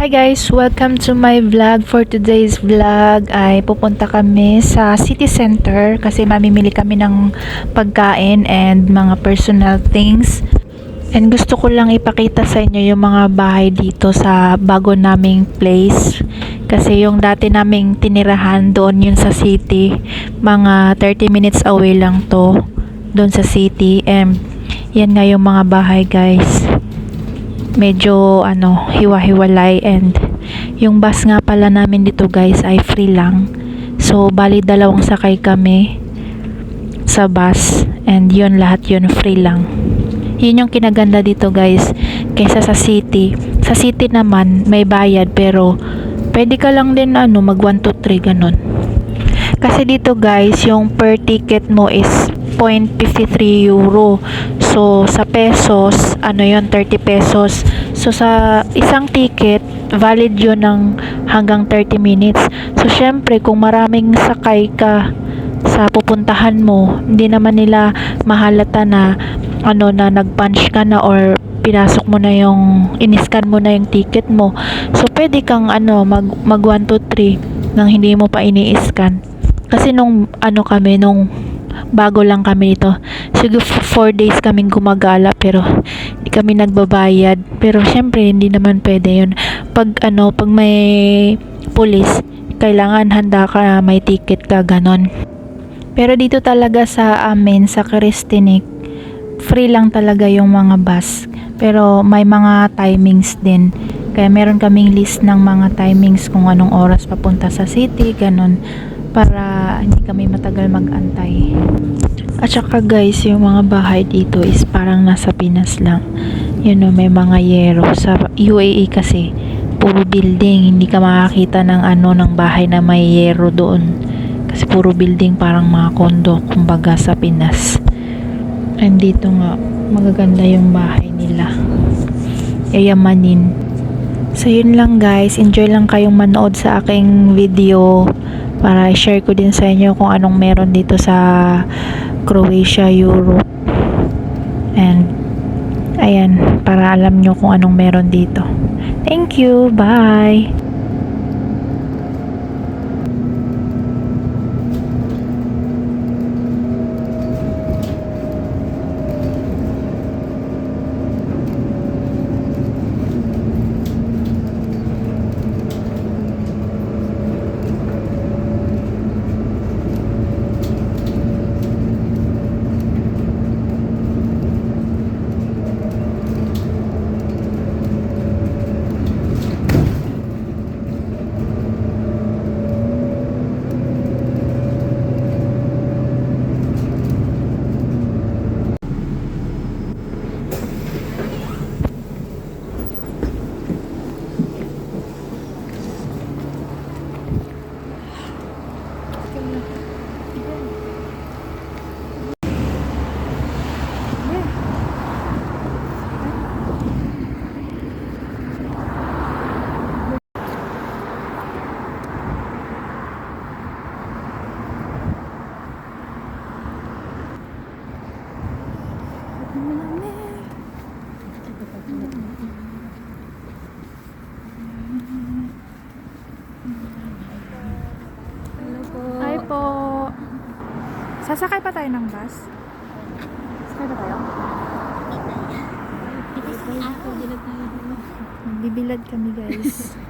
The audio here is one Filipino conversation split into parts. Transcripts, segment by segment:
Hi guys! Welcome to my vlog. For today's vlog ay pupunta kami sa city center kasi mamimili kami ng pagkain and mga personal things. And gusto ko lang ipakita sa inyo yung mga bahay dito sa bago naming place. Kasi yung dati naming tinirahan doon yun sa city. Mga 30 minutes away lang to doon sa city. And yan nga yung mga bahay guys medyo ano hiwa-hiwalay and yung bus nga pala namin dito guys ay free lang. So bali dalawang sakay kami sa bus and yun lahat yun free lang. Yun yung kinaganda dito guys kaysa sa city. Sa city naman may bayad pero pwede ka lang din ano mag 1 2 3 ganun. Kasi dito guys yung per ticket mo is 0.53 euro so sa pesos ano yon 30 pesos. So sa isang ticket valid yun ng hanggang 30 minutes. So syempre kung maraming sakay ka sa pupuntahan mo hindi naman nila mahalata na ano na nag-punch ka na or pinasok mo na yung iniskan mo na yung ticket mo. So pwede kang ano mag, mag 1 2 3 nang hindi mo pa ini-scan. Kasi nung ano kami nung bago lang kami nito. Siguro 4 days kaming gumagala pero hindi kami nagbabayad. Pero syempre hindi naman pwede yun. Pag ano pag may pulis kailangan handa ka may ticket ka ganon. Pero dito talaga sa amin sa Cristinik free lang talaga yung mga bus. Pero may mga timings din. Kaya meron kaming list ng mga timings kung anong oras papunta sa city ganon para hindi kami matagal mag-antay. At saka guys, yung mga bahay dito is parang nasa Pinas lang. Yun know, may mga yero. Sa UAE kasi, puro building. Hindi ka makakita ng ano ng bahay na may yero doon. Kasi puro building parang mga kondo, kumbaga sa Pinas. And dito nga, magaganda yung bahay nila. Yayamanin. So yun lang guys, enjoy lang kayong manood sa aking video para i-share ko din sa inyo kung anong meron dito sa Croatia, Europe. And ayan, para alam nyo kung anong meron dito. Thank you. Bye. Sasakay pa tayo ng bus? Ah, pagdilag tayo. Bibilad kami guys.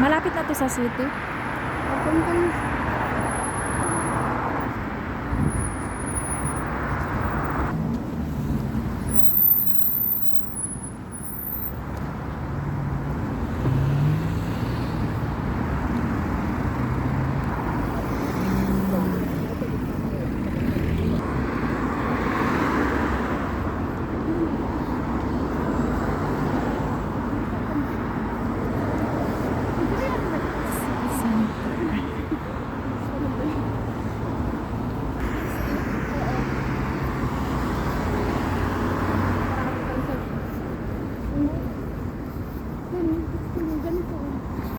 Malapit na to sa city. Papuntang